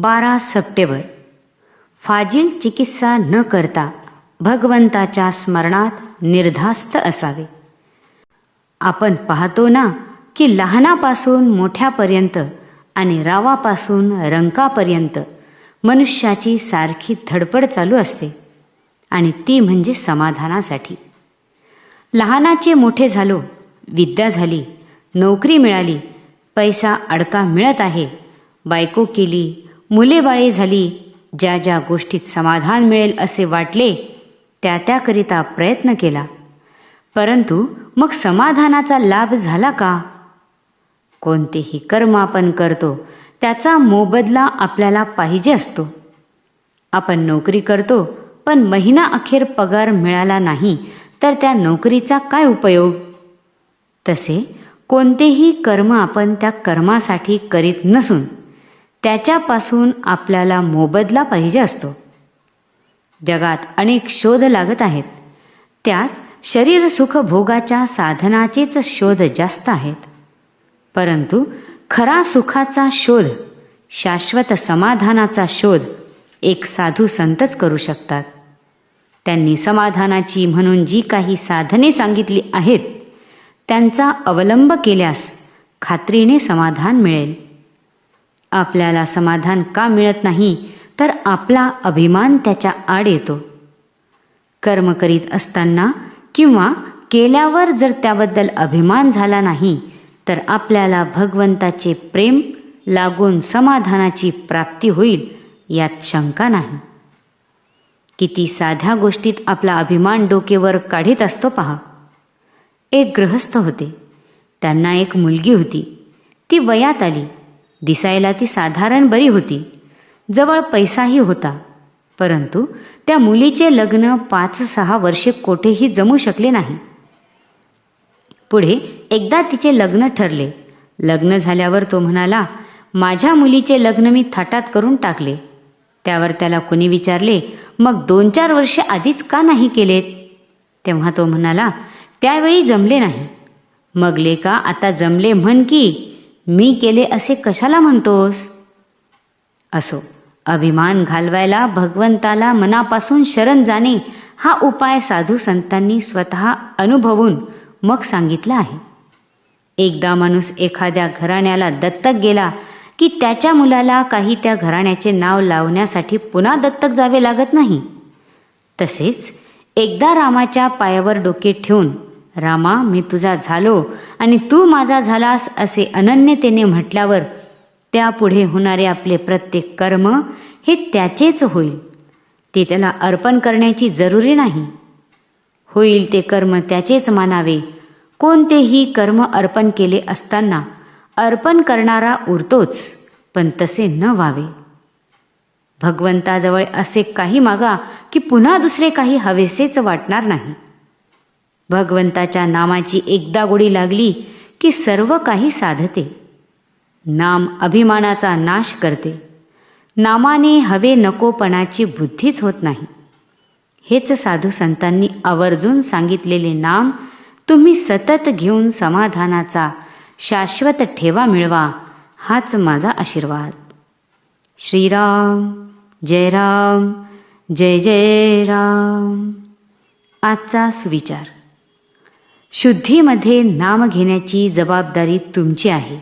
बारा सप्टेंबर. फाजील चिकित्सा न करता भगवंताच्या स्मरणात निर्धास्त असावे. आपण पाहतो ना की लहानापासून मोठ्यापर्यंत आणि रावापासून रंकापर्यंत मनुष्याची सारखी धडपड चालू असते आणि ती म्हणजे समाधानासाठी. लहानाचे मोठे झालो विद्या झाली नोकरी मिळाली पैसा अडका मिळत आहे बायको केली मुले बाळे झाली. ज्या ज्या गोष्टीत समाधान मिळेल असे वाटले त्या त्याकरिता प्रयत्न केला. परंतु मग समाधानाचा लाभ झाला का? कोणतेही कर्म आपण करतो त्याचा मोबदला आपल्याला पाहिजे असतो. आपण नोकरी करतो पण महिना अखेर पगार मिळाला नाही तर त्या नोकरीचा काय उपयोग? तसे कोणतेही कर्म आपण त्या कर्मासाठी करीत नसून त्याच्यापासून आपल्याला मोबदला पाहिजे असतो. जगात अनेक शोध लागत आहेत. त्यात शरीर सुख भोगाच्या साधनाचेच शोध जास्त आहेत. परंतु खरा सुखाचा शोध शाश्वत समाधानाचा शोध एक साधू संतच करू शकतात. त्यांनी समाधानाची म्हणून जी काही साधने सांगितली आहेत त्यांचा अवलंब केल्यास खात्रीने समाधान मिळेल. आपल्याला समाधान का मिळत नाही तर आपला अभिमान त्याच्या आड येतो. कर्म करीत असताना किंवा केल्यावर जर त्याबद्दल अभिमान झाला नाही तर आपल्याला भगवंताचे प्रेम लागून समाधानाची प्राप्ती होईल यात शंका नाही. किती साध्या गोष्टीत आपला अभिमान डोकेवर काढीत असतो पहा. एक गृहस्थ होते. त्यांना एक मुलगी होती. ती वयात आली. दिसायला ती साधारण बरी होती. जवळ पैसाही होता. परंतु त्या मुलीचे लग्न पाच सहा वर्षे कोठेही जमू शकले नाही. पुढे एकदा तिचे लग्न ठरले. लग्न झाल्यावर तो म्हणाला माझ्या मुलीचे लग्न मी थाटात करून टाकले. त्यावर त्याला कुणी विचारले मग दोन चार वर्षे आधीच का नाही केलेत? तेव्हा तो म्हणाला त्यावेळी जमले नाही. मग लेका आता जमले म्हण की. मी केले असे कशाला म्हणतोस? असो अभिमान घालवायला भगवंताला मनापासून शरण जाणे हा उपाय साधू संतांनी स्वतः अनुभवून मग सांगितला आहे. एकदा माणूस एखाद्या घराण्याला दत्तक गेला की त्याच्या मुलाला काही त्या घराण्याचे नाव लावण्यासाठी पुन्हा दत्तक जावे लागत नाही. तसेच एकदा रामाच्या पायावर डोके ठेवून रामा मी तुझा झालो आणि तू माझा झालास असे अनन्यतेने म्हटल्यावर त्यापुढे होणारे आपले प्रत्येक कर्म हे त्याचेच होईल. ते त्याला अर्पण करण्याची जरुरी नाही. होईल ते कर्म त्याचेच मानावे. कोणतेही कर्म अर्पण केले असताना अर्पण करणारा उरतोच पण तसे न व्हावे. भगवंताजवळ असे काही मागा की पुन्हा दुसरे काही हवेसेच वाटणार नाही. भगवंताच्या नामाची एकदा गोडी लागली की सर्व काही साधते. नाम अभिमानाचा नाश करते. नामाने हवे नकोपणाची बुद्धीच होत नाही. हेच साधू संतांनी आवर्जून सांगितलेले नाम तुम्ही सतत घेऊन समाधानाचा शाश्वत ठेवा मिळवा हाच माझा आशीर्वाद. श्रीराम जय राम जय जय राम. आजचा सुविचार. शुद्धीमध्ये नाम घेण्याची जबाबदारी तुमची आहे.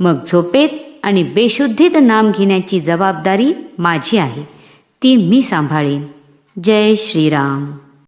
मग झोपेत आणि बेशुद्धीत नाम घेण्याची जबाबदारी माझी आहे. ती मी सांभाळीन. जय श्रीराम.